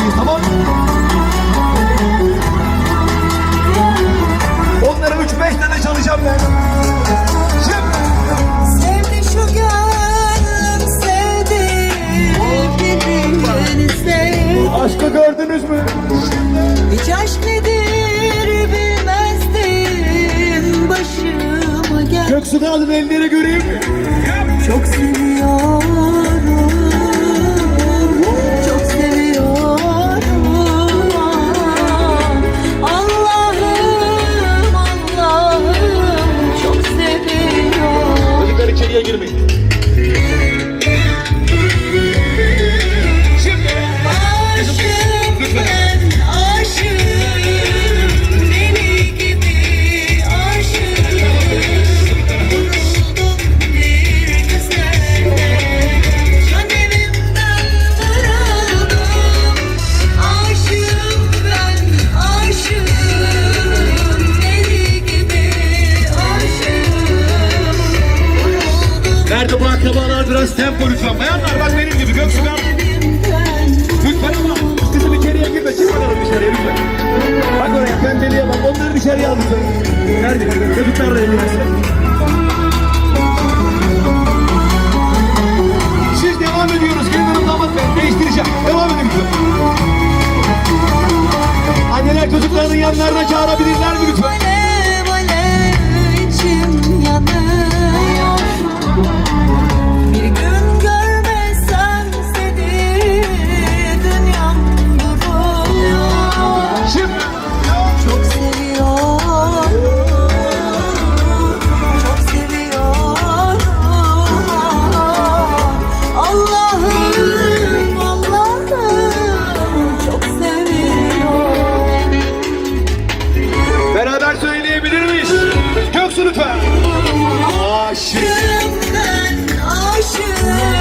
sevgiyi tamam? Onlara üç beş tane çalacağım ben. Şimdi. Sevdi şu gönlüm sevdi Birbirini sevdi Aşkı gördünüz mü? Hiç aşk nedir bilmezdim Başıma gel Göksu'da alın elleri göreyim. Çok seviyorum biraz tempo lütfen. Bayanlar bak benim gibi evimden Lütfen ama kızım içeriye girme. Çık bakalım dışarıya lütfen. Bak oraya pembeliğe bak. Onları dışarıya al. Nerede? Çocuklar da ilgilensin. Siz devam ediyoruz. Gelin damat ben değiştireceğim. Devam edin lütfen. Anneler çocuklarının yanlarına çağırabilirler mi lütfen? Lütfen. Aşık.